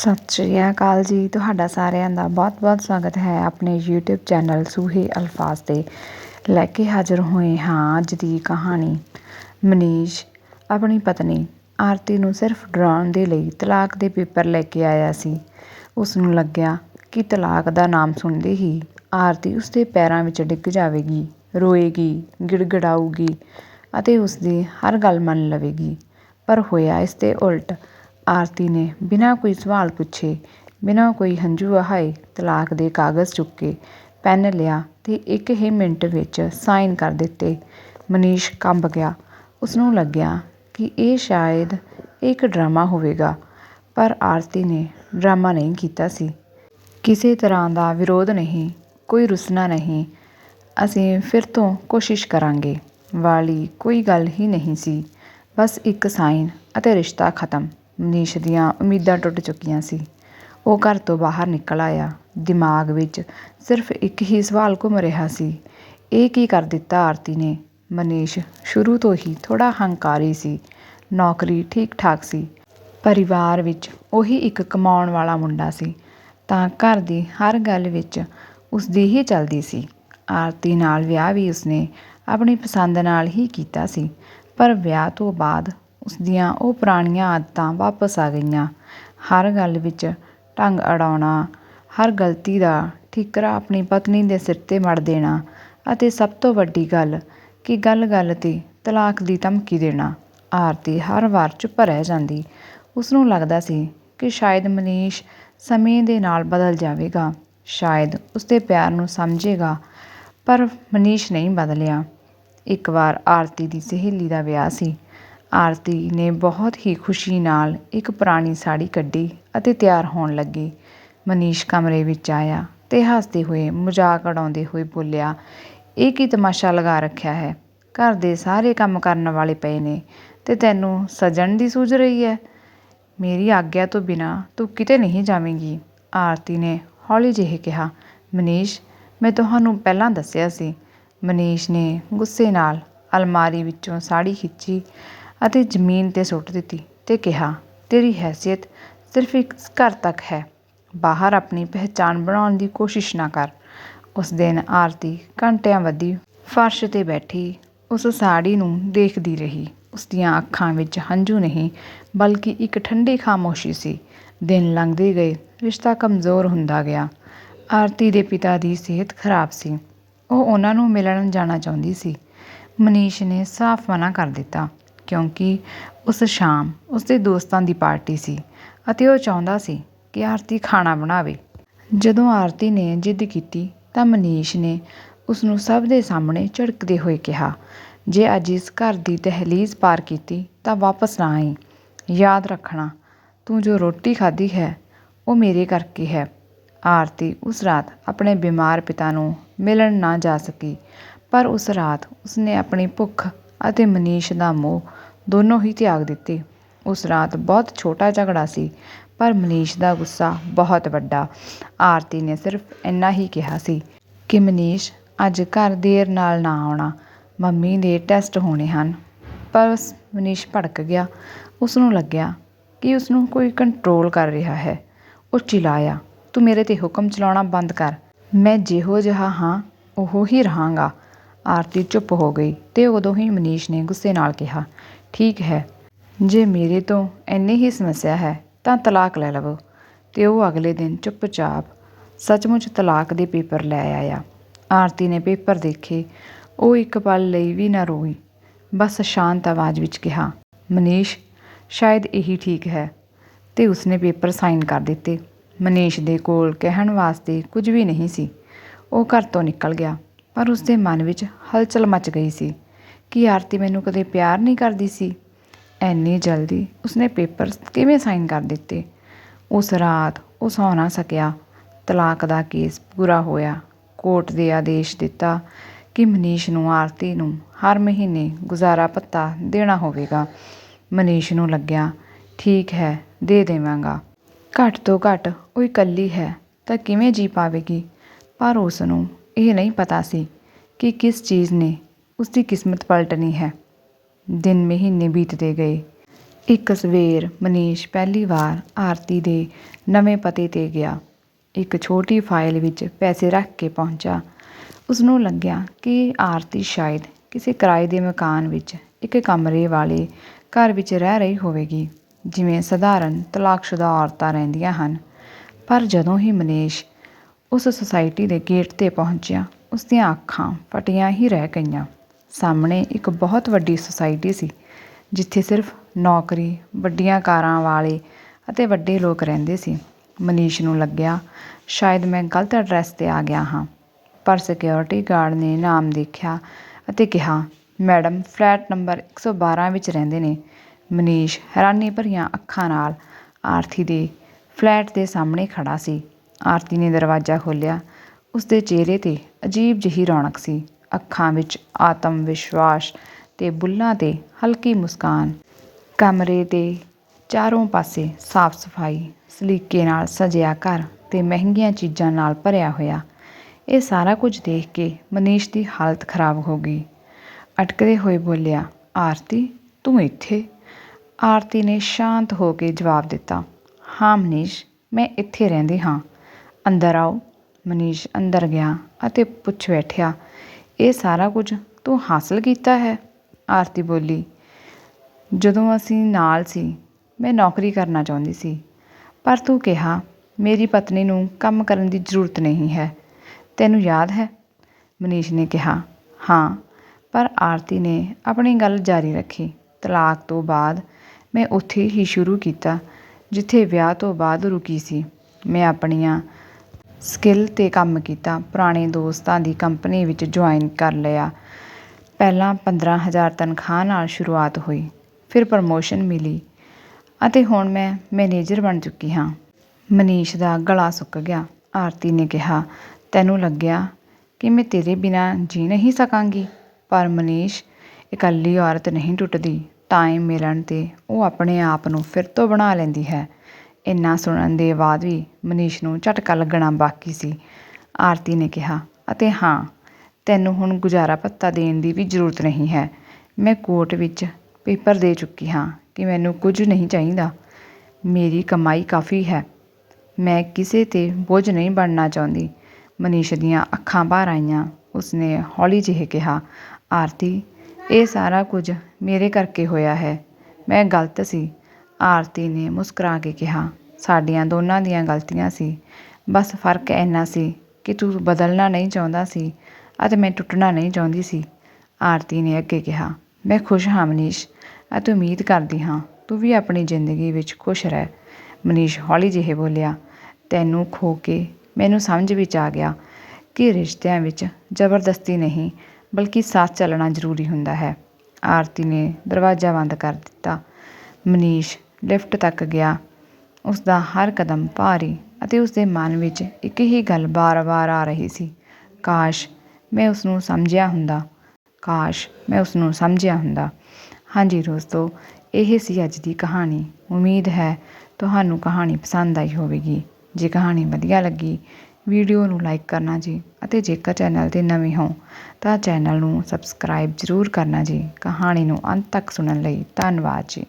ਸਤਿ ਸ਼੍ਰੀ ਅਕਾਲ ਜੀ। ਤੁਹਾਡਾ ਸਾਰਿਆਂ ਦਾ ਬਹੁਤ-ਬਹੁਤ ਸਵਾਗਤ ਹੈ ਆਪਣੇ YouTube ਚੈਨਲ ਸੂਹੇ ਅਲਫਾਜ਼ ਤੇ। ਲੈ ਕੇ ਹਾਜ਼ਰ ਹੋਏ ਹਾਂ ਅੱਜ ਦੀ ਕਹਾਣੀ। ਮਨੀਸ਼, ਆਪਣੀ ਪਤਨੀ ਆਰਤੀ ਨੂੰ ਸਿਰਫ ਡਰਾਉਣ ਦੇ ਲਈ ਤਲਾਕ ਦੇ ਪੇਪਰ ਲੈ ਕੇ ਆਇਆ ਸੀ। ਉਸ ਨੂੰ ਲੱਗਿਆ ਕਿ ਤਲਾਕ ਦਾ ਨਾਮ ਸੁਣਦੇ ਹੀ ਆਰਤੀ ਉਸ ਦੇ ਪੈਰਾਂ ਵਿੱਚ ਡਿੱਗ ਜਾਵੇਗੀ, ਰੋਏਗੀ, ਗਿੜਗੜਾਊਗੀ ਅਤੇ ਉਸ ਦੀ ਹਰ ਗੱਲ ਮੰਨ ਲਵੇਗੀ। ਪਰ ਹੋਇਆ ਇਸ ਦੇ ਉਲਟ। ਆਰਤੀ ਨੇ ਬਿਨਾਂ ਕੋਈ ਸਵਾਲ ਪੁੱਛੇ, ਬਿਨਾਂ ਕੋਈ ਹੰਝੂ ਵਹਾਏ ਤਲਾਕ ਦੇ ਕਾਗਜ਼ ਚੁੱਕ ਕੇ ਪੈਨ ਲਿਆ ਅਤੇ ਇੱਕ ਹੀ ਮਿੰਟ ਵਿੱਚ ਸਾਈਨ ਕਰ ਦਿੱਤੇ। ਮਨੀਸ਼ ਕੰਬ ਗਿਆ। ਉਸਨੂੰ ਲੱਗਿਆ ਕਿ ਇਹ ਸ਼ਾਇਦ ਇੱਕ ਡਰਾਮਾ ਹੋਵੇਗਾ, ਪਰ ਆਰਤੀ ਨੇ ਡਰਾਮਾ ਨਹੀਂ ਕੀਤਾ ਸੀ। ਕਿਸੇ ਤਰ੍ਹਾਂ ਦਾ ਵਿਰੋਧ ਨਹੀਂ, ਕੋਈ ਰੁਸਨਾ ਨਹੀਂ। ਅਸੀਂ ਫਿਰ ਤੋਂ ਕੋਸ਼ਿਸ਼ ਕਰਾਂਗੇ। ਵਾਲੀ ਕੋਈ ਗੱਲ ਹੀ ਨਹੀਂ ਸੀ। ਬਸ ਇੱਕ ਸਾਈਨ ਅਤੇ ਰਿਸ਼ਤਾ ਖਤਮ। ਮਨੀਸ਼ ਦੀਆਂ ਉਮੀਦਾਂ ਟੁੱਟ ਚੁੱਕੀਆਂ ਸੀ। ਉਹ ਘਰ ਤੋਂ ਬਾਹਰ ਨਿਕਲ ਆਇਆ। ਦਿਮਾਗ ਵਿੱਚ ਸਿਰਫ ਇੱਕ ਹੀ ਸਵਾਲ ਘੁੰਮ ਰਿਹਾ ਸੀ। ਇਹ ਕੀ ਕਰ ਦਿੱਤਾ ਆਰਤੀ ਨੇ? ਮਨੀਸ਼ ਸ਼ੁਰੂ ਤੋਂ ਹੀ ਥੋੜਾ ਹੰਕਾਰੀ ਸੀ। ਨੌਕਰੀ ਠੀਕ ਠਾਕ ਸੀ। ਪਰਿਵਾਰ ਵਿੱਚ ਉਹੀ ਇੱਕ ਕਮਾਉਣ ਵਾਲਾ ਮੁੰਡਾ ਸੀ। ਤਾਂ ਘਰ ਦੀ ਹਰ ਗੱਲ ਵਿੱਚ ਉਸ ਦੀ ਹੀ ਚੱਲਦੀ ਸੀ। ਆਰਤੀ ਨਾਲ ਵਿਆਹ ਵੀ ਉਸਨੇ ਆਪਣੀ ਪਸੰਦ ਨਾਲ ਹੀ ਕੀਤਾ ਸੀ। ਪਰ ਵਿਆਹ ਤੋਂ ਬਾਅਦ ਉਸ ਦੀਆਂ ਉਹ ਪੁਰਾਣੀਆਂ ਆਦਤਾਂ ਵਾਪਸ ਆ ਗਈਆਂ। ਹਰ ਗੱਲ ਵਿੱਚ ਢੰਗ ਅੜਾਉਣਾ, ਹਰ ਗਲਤੀ ਦਾ ਠੀਕਰਾ ਆਪਣੀ ਪਤਨੀ ਦੇ ਸਿਰ ਤੇ ਮੜ ਦੇਣਾ ਅਤੇ ਸਭ ਤੋਂ ਵੱਡੀ ਗੱਲ ਕਿ ਗੱਲ-ਗੱਲ ਤੇ ਤਲਾਕ ਦੀ ਧਮਕੀ ਦੇਣਾ। ਆਰਤੀ ਹਰ ਵਾਰ ਚੁੱਪ ਰਹਿ ਜਾਂਦੀ। ਉਸਨੂੰ ਲੱਗਦਾ ਸੀ ਕਿ ਸ਼ਾਇਦ ਮਨੀਸ਼ ਸਮੇਂ ਦੇ ਨਾਲ ਬਦਲ ਜਾਵੇਗਾ। ਸ਼ਾਇਦ ਉਸਦੇ ਪਿਆਰ ਨੂੰ ਸਮਝੇਗਾ, ਪਰ ਮਨੀਸ਼ ਨਹੀਂ ਬਦਲਿਆ। ਇੱਕ ਵਾਰ ਆਰਤੀ ਦੀ ਸਹੇਲੀ ਦਾ ਵਿਆਹ ਸੀ। ਆਰਤੀ ਨੇ ਬਹੁਤ ਹੀ ਖੁਸ਼ੀ ਨਾਲ ਇੱਕ ਪੁਰਾਣੀ ਸਾੜੀ ਕੱਢੀ ਅਤੇ ਤਿਆਰ ਹੋਣ ਲੱਗੀ। ਮਨੀਸ਼ ਕਮਰੇ ਵਿੱਚ ਆਇਆ ਅਤੇ ਹੱਸਦੇ ਹੋਏ ਮਜ਼ਾਕ ਉਡਾਉਂਦੇ ਹੋਏ ਬੋਲਿਆ, ਇਹ ਕੀ ਤਮਾਸ਼ਾ ਲਗਾ ਰੱਖਿਆ ਹੈ? ਘਰ ਦੇ ਸਾਰੇ ਕੰਮ ਕਰਨ ਵਾਲੇ ਪਏ ਨੇ ਅਤੇ ਤੈਨੂੰ ਸਜਣ ਦੀ ਸੂਝ ਰਹੀ ਹੈ? ਮੇਰੀ ਆਗਿਆ ਤੋਂ ਬਿਨਾਂ ਤੂੰ ਕਿਤੇ ਨਹੀਂ ਜਾਵੇਂਗੀ। ਆਰਤੀ ਨੇ ਹੌਲੀ ਜਿਹੇ ਕਿਹਾ, ਮਨੀਸ਼, ਮੈਂ ਤੁਹਾਨੂੰ ਪਹਿਲਾਂ ਦੱਸਿਆ ਸੀ। ਮਨੀਸ਼ ਨੇ ਗੁੱਸੇ ਨਾਲ ਅਲਮਾਰੀ ਵਿੱਚੋਂ ਸਾੜੀ ਖਿੱਚੀ ਅਤੇ ਜ਼ਮੀਨ ਤੇ ਸੁੱਟ ਦਿੱਤੀ ਅਤੇ ਕਿਹਾ, ਤੇਰੀ ਹੈਸੀਅਤ ਸਿਰਫ ਇੱਕ ਘਰ ਤੱਕ ਹੈ। ਬਾਹਰ ਆਪਣੀ ਪਹਿਚਾਣ ਬਣਾਉਣ ਦੀ ਕੋਸ਼ਿਸ਼ ਨਾ ਕਰ। ਉਸ ਦਿਨ ਆਰਤੀ ਘੰਟਿਆਂ ਵੱਧੀ ਫਰਸ਼ ਤੇ ਬੈਠੀ, ਉਸ ਸਾੜੀ ਨੂੰ ਦੇਖਦੀ ਰਹੀ। ਉਸ ਦੀਆਂ ਅੱਖਾਂ ਵਿੱਚ ਹੰਝੂ ਨਹੀਂ, ਬਲਕਿ ਇੱਕ ਠੰਡੀ ਖਾਮੋਸ਼ੀ ਸੀ। ਦਿਨ ਲੰਘਦੇ ਗਏ, ਰਿਸ਼ਤਾ ਕਮਜ਼ੋਰ ਹੁੰਦਾ ਗਿਆ। ਆਰਤੀ ਦੇ ਪਿਤਾ ਦੀ ਸਿਹਤ ਖਰਾਬ ਸੀ। ਉਹ ਉਹਨਾਂ ਨੂੰ ਮਿਲਣ ਜਾਣਾ ਚਾਹੁੰਦੀ ਸੀ। ਮਨੀਸ਼ ਨੇ ਸਾਫ਼ ਮਨਾ ਕਰ ਦਿੱਤਾ। ਕਿਉਂਕਿ ਉਸ ਸ਼ਾਮ ਉਸਦੇ ਦੋਸਤਾਂ ਦੀ ਪਾਰਟੀ ਸੀ ਅਤੇ ਉਹ ਚਾਹੁੰਦਾ ਸੀ ਕਿ ਆਰਤੀ ਖਾਣਾ ਬਣਾਵੇ। ਜਦੋਂ ਆਰਤੀ ਨੇ ਜਿੱਦ ਕੀਤੀ ਤਾਂ ਮਨੀਸ਼ ਨੇ ਉਸ ਨੂੰ ਸਭ ਦੇ ਸਾਹਮਣੇ ਝਿੜਕਦੇ ਹੋਏ ਕਿਹਾ, ਜੇ ਅੱਜ ਇਸ ਘਰ ਦੀ ਦਹਲੀਜ਼ ਪਾਰ ਕੀਤੀ ਤਾਂ ਵਾਪਸ ਨਾ ਆਈ। ਯਾਦ ਰੱਖਣਾ, ਤੂੰ ਜੋ ਰੋਟੀ ਖਾਧੀ ਹੈ, ਉਹ ਮੇਰੇ ਕਰਕੇ ਹੈ ਆਰਤੀ ਉਸ ਰਾਤ ਆਪਣੇ ਬਿਮਾਰ ਪਿਤਾ ਨੂੰ ਮਿਲਣ ਨਾ ਜਾ ਸਕੀ, ਪਰ ਉਸ ਰਾਤ ਉਸਨੇ ਆਪਣੀ ਭੁੱਖ ਅਤੇ ਮਨੀਸ਼ ਦਾ ਮੋਹ ਦੋਨੋਂ ਹੀ ਤਿਆਗ ਦਿੱਤੇ। ਉਸ ਰਾਤ ਬਹੁਤ ਛੋਟਾ ਝਗੜਾ ਸੀ, ਪਰ ਮਨੀਸ਼ ਦਾ ਗੁੱਸਾ ਬਹੁਤ ਵੱਡਾ। ਆਰਤੀ ਨੇ ਸਿਰਫ ਇੰਨਾ ਹੀ ਕਿਹਾ ਸੀ ਕਿ ਮਨੀਸ਼, ਅੱਜ ਘਰ ਦੇਰ ਨਾਲ ਨਾ ਆਉਣਾ, ਮੰਮੀ ਦੇ ਟੈਸਟ ਹੋਣੇ ਹਨ। ਪਰ ਮਨੀਸ਼ ਭੜਕ ਗਿਆ। ਉਸ ਨੂੰ ਲੱਗਿਆ ਕਿ ਉਸ ਨੂੰ ਕੋਈ ਕੰਟਰੋਲ ਕਰ ਰਿਹਾ ਹੈ। ਉਹ ਚਿਲਾਇਆ, ਤੂੰ ਮੇਰੇ ਤੇ ਹੁਕਮ ਚਲਾਉਣਾ ਬੰਦ ਕਰ। ਮੈਂ ਜਿਹੋ ਜਿਹਾ ਹਾਂ, ਉਹ ਹੀ ਰਹਾਂਗਾ। ਆਰਤੀ ਚੁੱਪ ਹੋ ਗਈ ਤੇ ਉਦੋਂ ਹੀ ਮਨੀਸ਼ ਨੇ ਗੁੱਸੇ ਨਾਲ ਕਿਹਾ ਠੀਕ ਹੈ। ਜੇ ਮੇਰੇ ਤੋਂ ਇੰਨੀ ਹੀ ਸਮੱਸਿਆ ਹੈ, ਤਾਂ ਤਲਾਕ ਲੈ ਲਵੋ। ਅਤੇ ਉਹ ਅਗਲੇ ਦਿਨ ਚੁੱਪਚਾਪ ਸੱਚਮੁੱਚ ਤਲਾਕ ਦੇ ਪੇਪਰ ਲੈ ਆਇਆ। ਆਰਤੀ ਨੇ ਪੇਪਰ ਦੇਖੇ। ਉਹ ਇੱਕ ਪਲ ਲਈ ਵੀ ਨਾ ਰੋਈ। ਬਸ ਸ਼ਾਂਤ ਆਵਾਜ਼ ਵਿੱਚ ਕਿਹਾ, ਮਨੀਸ਼, ਸ਼ਾਇਦ ਇਹੀ ਠੀਕ ਹੈ। ਤੇ ਉਸਨੇ ਪੇਪਰ ਸਾਈਨ ਕਰ ਦਿੱਤੇ। ਮਨੀਸ਼ ਦੇ ਕੋਲ ਕਹਿਣ ਵਾਸਤੇ ਕੁਝ ਵੀ ਨਹੀਂ ਸੀ। ਉਹ ਘਰ ਤੋਂ ਨਿਕਲ ਗਿਆ, ਪਰ ਉਸਦੇ ਮਨ ਵਿੱਚ ਹਲਚਲ ਮਚ ਗਈ ਸੀ। ਕਿ ਆਰਤੀ ਮੈਨੂੰ ਕਦੇ ਪਿਆਰ ਨਹੀਂ ਕਰਦੀ ਸੀ। ਐਨੀ ਜਲਦੀ ਉਸਨੇ ਪੇਪਰ ਕਿਵੇਂ ਸਾਈਨ ਕਰ ਦਿੱਤੇ? ਉਸ ਰਾਤ ਉਹ ਸੌ ਨਾ ਸਕਿਆ। ਤਲਾਕ ਦਾ ਕੇਸ ਪੂਰਾ ਹੋਇਆ। ਕੋਰਟ ਦੇ ਆਦੇਸ਼ ਦਿੱਤਾ ਕਿ ਮਨੀਸ਼ ਨੂੰ ਆਰਤੀ ਨੂੰ ਹਰ ਮਹੀਨੇ ਗੁਜ਼ਾਰਾ ਭੱਤਾ ਦੇਣਾ ਹੋਵੇਗਾ। ਮਨੀਸ਼ ਨੂੰ ਲੱਗਿਆ, ਠੀਕ ਹੈ, ਦੇ ਦੇਵਾਂਗਾ। ਘੱਟ ਤੋਂ ਘੱਟ ਉਹ ਇਕੱਲੀ ਹੈ ਤਾਂ ਕਿਵੇਂ ਜੀ ਪਾਵੇਗੀ? ਪਰ ਉਸ ਨੂੰ ਇਹ ਨਹੀਂ ਪਤਾ ਸੀ ਕਿ ਕਿਸ ਚੀਜ਼ ਨੇ ਉਸਦੀ ਕਿਸਮਤ ਪਲਟਣੀ ਹੈ। ਦਿਨ ਮਹੀਨੇ ਬੀਤਦੇ ਗਏ। ਇੱਕ ਸਵੇਰ ਮਨੀਸ਼ ਪਹਿਲੀ ਵਾਰ ਆਰਤੀ ਦੇ ਨਵੇਂ ਪਤੇ 'ਤੇ ਗਿਆ। ਇੱਕ ਛੋਟੀ ਫਾਈਲ ਵਿੱਚ ਪੈਸੇ ਰੱਖ ਕੇ ਪਹੁੰਚਾ। ਉਸਨੂੰ ਲੱਗਿਆ ਕਿ ਆਰਤੀ ਸ਼ਾਇਦ ਕਿਸੇ ਕਿਰਾਏ ਦੇ ਮਕਾਨ ਵਿੱਚ ਇੱਕ ਕਮਰੇ ਵਾਲੇ ਘਰ ਵਿੱਚ ਰਹਿ ਰਹੀ ਹੋਵੇਗੀ, ਜਿਵੇਂ ਸਧਾਰਨ ਤਲਾਕਸ਼ੁਦਾ ਔਰਤਾਂ ਰਹਿੰਦੀਆਂ ਹਨ। ਪਰ ਜਦੋਂ ਹੀ ਮਨੀਸ਼ ਉਸ ਸੁਸਾਇਟੀ ਦੇ ਗੇਟ 'ਤੇ ਪਹੁੰਚਿਆ ਉਸ ਦੀਆਂ ਅੱਖਾਂ ਫਟੀਆਂ ਹੀ ਰਹਿ ਗਈਆਂ। ਸਾਹਮਣੇ ਇੱਕ ਬਹੁਤ ਵੱਡੀ ਸੁਸਾਇਟੀ ਸੀ, ਜਿੱਥੇ ਸਿਰਫ ਨੌਕਰੀ, ਵੱਡੀਆਂ ਕਾਰਾਂ ਵਾਲੇ ਅਤੇ ਵੱਡੇ ਲੋਕ ਰਹਿੰਦੇ ਸੀ। ਮਨੀਸ਼ ਨੂੰ ਲੱਗਿਆ, ਸ਼ਾਇਦ ਮੈਂ ਗਲਤ ਐਡਰੈਸ 'ਤੇ ਆ ਗਿਆ ਹਾਂ। ਪਰ ਸਿਕਿਉਰਿਟੀ ਗਾਰਡ ਨੇ ਨਾਮ ਦੇਖਿਆ ਅਤੇ ਕਿਹਾ, ਮੈਡਮ, ਫਲੈਟ ਨੰਬਰ 112 ਵਿੱਚ ਰਹਿੰਦੇ ਨੇ। ਮਨੀਸ਼ ਹੈਰਾਨੀ ਭਰੀਆਂ ਅੱਖਾਂ ਨਾਲ ਆਰਤੀ ਦੇ ਫਲੈਟ ਦੇ ਸਾਹਮਣੇ ਖੜਾ ਸੀ। ਆਰਤੀ ਨੇ ਦਰਵਾਜ਼ਾ ਖੋਲ੍ਹਿਆ। ਉਸਦੇ ਚਿਹਰੇ 'ਤੇ ਅਜੀਬ ਜਿਹੀ ਰੌਣਕ ਸੀ। ਅੱਖਾਂ ਵਿੱਚ ਆਤਮ ਵਿਸ਼ਵਾਸ ਤੇ ਬੁੱਲ੍ਹਾਂ 'ਤੇ ਹਲਕੀ ਮੁਸਕਾਨ। ਕਮਰੇ ਦੇ ਚਾਰੋਂ ਪਾਸੇ ਸਾਫ਼ ਸਫ਼ਾਈ, ਸਲੀਕੇ ਨਾਲ ਸਜਿਆ ਘਰ ਤੇ ਮਹਿੰਗੀਆਂ ਚੀਜ਼ਾਂ ਨਾਲ ਭਰਿਆ ਹੋਇਆ। ਇਹ ਸਾਰਾ ਕੁਝ ਦੇਖ ਕੇ ਮਨੀਸ਼ ਦੀ ਹਾਲਤ ਖਰਾਬ ਹੋ ਗਈ। ਅਟਕਦੇ ਹੋਏ ਬੋਲਿਆ, ਆਰਤੀ, ਤੂੰ ਇੱਥੇ? ਆਰਤੀ ਨੇ ਸ਼ਾਂਤ ਹੋ ਕੇ ਜਵਾਬ ਦਿੱਤਾ, ਹਾਂ, ਮਨੀਸ਼, ਮੈਂ ਇੱਥੇ ਰਹਿੰਦੀ ਹਾਂ। ਅੰਦਰ ਆਓ। ਮਨੀਸ਼ ਅੰਦਰ ਗਿਆ ਅਤੇ ਪੁੱਛ ਬੈਠਿਆ ਇਹ ਸਾਰਾ ਕੁਝ ਤੂੰ ਹਾਸਲ ਕੀਤਾ ਹੈ? ਆਰਤੀ ਬੋਲੀ, ਜਦੋਂ ਅਸੀਂ ਨਾਲ ਸੀ, ਮੈਂ ਨੌਕਰੀ ਕਰਨਾ ਚਾਹੁੰਦੀ ਸੀ, ਪਰ ਤੂੰ ਕਿਹਾ, ਮੇਰੀ ਪਤਨੀ ਨੂੰ ਕੰਮ ਕਰਨ ਦੀ ਜ਼ਰੂਰਤ ਨਹੀਂ ਹੈ। ਤੈਨੂੰ ਯਾਦ ਹੈ? ਮਨੀਸ਼ ਨੇ ਕਿਹਾ, ਹਾਂ, ਪਰ ਆਰਤੀ ਨੇ ਆਪਣੀ ਗੱਲ ਜਾਰੀ ਰੱਖੀ। ਤਲਾਕ ਤੋਂ ਬਾਅਦ ਮੈਂ ਉੱਥੇ ਹੀ ਸ਼ੁਰੂ ਕੀਤਾ, ਜਿੱਥੇ ਵਿਆਹ ਤੋਂ ਬਾਅਦ ਰੁਕੀ ਸੀ। ਮੈਂ ਆਪਣੀਆਂ ਸਕਿੱਲ 'ਤੇ ਕੰਮ ਕੀਤਾ, ਪੁਰਾਣੇ ਦੋਸਤਾਂ ਦੀ ਕੰਪਨੀ ਵਿੱਚ ਜੁਆਇਨ ਕਰ ਲਿਆ। ਪਹਿਲਾਂ 15000 ਤਨਖਾਹ ਨਾਲ ਸ਼ੁਰੂਆਤ ਹੋਈ, ਫਿਰ ਪ੍ਰਮੋਸ਼ਨ ਮਿਲੀ ਅਤੇ ਹੁਣ ਮੈਂ ਮੈਨੇਜਰ ਬਣ ਚੁੱਕੀ ਹਾਂ। ਮਨੀਸ਼ ਦਾ ਗਲਾ ਸੁੱਕ ਗਿਆ। ਆਰਤੀ ਨੇ ਕਿਹਾ, ਤੈਨੂੰ ਲੱਗਿਆ ਕਿ ਮੈਂ ਤੇਰੇ ਬਿਨਾਂ ਜੀ ਨਹੀਂ ਸਕਾਂਗੀ? ਪਰ ਮਨੀਸ਼, ਇਕੱਲੀ ਔਰਤ ਨਹੀਂ ਟੁੱਟਦੀ ਟਾਈਮ ਮਿਲਣ 'ਤੇ ਉਹ ਆਪਣੇ ਆਪ ਨੂੰ ਫਿਰ ਤੋਂ ਬਣਾ ਲੈਂਦੀ ਹੈ। ਇੰਨਾ ਸੁਣਨ ਦੇ ਬਾਅਦ ਵੀ ਮਨੀਸ਼ ਨੂੰ ਝਟਕਾ ਲੱਗਣਾ ਬਾਕੀ ਸੀ। ਆਰਤੀ ਨੇ ਕਿਹਾ, ਅਤੇ ਹਾਂ, ਤੈਨੂੰ ਹੁਣ ਗੁਜ਼ਾਰਾ ਭੱਤਾ ਦੇਣ ਦੀ ਵੀ ਜ਼ਰੂਰਤ ਨਹੀਂ ਹੈ। ਮੈਂ ਕੋਰਟ ਵਿੱਚ ਪੇਪਰ ਦੇ ਚੁੱਕੀ ਹਾਂ ਕਿ ਮੈਨੂੰ ਕੁਝ ਨਹੀਂ ਚਾਹੀਦਾ। ਮੇਰੀ ਕਮਾਈ ਕਾਫੀ ਹੈ। ਮੈਂ ਕਿਸੇ 'ਤੇ ਬੋਝ ਨਹੀਂ ਬਣਨਾ ਚਾਹੁੰਦੀ ਮਨੀਸ਼ ਦੀਆਂ ਅੱਖਾਂ ਬਾਹਰ ਆਈਆਂ। ਉਸਨੇ ਹੌਲੀ ਜਿਹੇ ਕਿਹਾ, ਆਰਤੀ, ਇਹ ਸਾਰਾ ਕੁਝ ਮੇਰੇ ਕਰਕੇ ਹੋਇਆ ਹੈ। ਮੈਂ ਗਲਤ ਸੀ। ਆਰਤੀ ਨੇ ਮੁਸਕਰਾ ਕੇ ਕਿਹਾ, ਸਾਡੀਆਂ ਦੋਨਾਂ ਦੀਆਂ ਗਲਤੀਆਂ ਸੀ। ਬਸ ਫ਼ਰਕ ਇੰਨਾ ਸੀ ਕਿ ਤੂੰ ਬਦਲਣਾ ਨਹੀਂ ਚਾਹੁੰਦਾ ਸੀ ਅਤੇ ਮੈਂ ਟੁੱਟਣਾ ਨਹੀਂ ਚਾਹੁੰਦੀ ਸੀ। ਆਰਤੀ ਨੇ ਅੱਗੇ ਕਿਹਾ, ਮੈਂ ਖੁਸ਼ ਹਾਂ, ਮਨੀਸ਼। ਅਤੇ ਉਮੀਦ ਕਰਦੀ ਹਾਂ, ਤੂੰ ਵੀ ਆਪਣੀ ਜ਼ਿੰਦਗੀ ਵਿੱਚ ਖੁਸ਼ ਰਹਿ। ਮਨੀਸ਼ ਹੌਲੀ ਜਿਹੇ ਬੋਲਿਆ, ਤੈਨੂੰ ਖੋ ਕੇ ਮੈਨੂੰ ਸਮਝ ਵਿੱਚ ਆ ਗਿਆ ਕਿ ਰਿਸ਼ਤਿਆਂ ਵਿੱਚ ਜ਼ਬਰਦਸਤੀ ਨਹੀਂ, ਬਲਕਿ ਸਾਥ ਚੱਲਣਾ ਜ਼ਰੂਰੀ ਹੁੰਦਾ ਹੈ। ਆਰਤੀ ਨੇ ਦਰਵਾਜ਼ਾ ਬੰਦ ਕਰ ਦਿੱਤਾ। ਮਨੀਸ਼ ਲਿਫਟ ਤੱਕ ਗਿਆ। ਉਸ ਦਾ ਹਰ ਕਦਮ ਭਾਰੀ ਅਤੇ ਉਸ ਦੇ ਮਨ ਵਿੱਚ ਇੱਕ ਹੀ ਗੱਲ ਬਾਰ-ਬਾਰ ਆ ਰਹੀ ਸੀ। ਕਾਸ਼ ਮੈਂ ਉਸਨੂੰ ਸਮਝਿਆ ਹੁੰਦਾ। ਕਾਸ਼ ਮੈਂ ਉਸਨੂੰ ਸਮਝਿਆ ਹੁੰਦਾ। ਹਾਂਜੀ ਦੋਸਤੋ, ਇਹ ਸੀ ਅੱਜ ਦੀ ਕਹਾਣੀ। ਉਮੀਦ ਹੈ ਤੁਹਾਨੂੰ ਕਹਾਣੀ ਪਸੰਦ ਆਈ ਹੋਵੇਗੀ। ਜੇ ਕਹਾਣੀ ਵਧੀਆ ਲੱਗੀ, ਵੀਡੀਓ ਨੂੰ ਲਾਈਕ ਕਰਨਾ ਜੀ ਅਤੇ ਜੇਕਰ ਚੈਨਲ 'ਤੇ ਨਵੇਂ ਹੋ, ਤਾਂ ਚੈਨਲ ਨੂੰ ਸਬਸਕ੍ਰਾਈਬ ਜ਼ਰੂਰ ਕਰਨਾ ਜੀ। ਕਹਾਣੀ ਨੂੰ ਅੰਤ ਤੱਕ ਸੁਣਨ ਲਈ ਧੰਨਵਾਦ ਜੀ।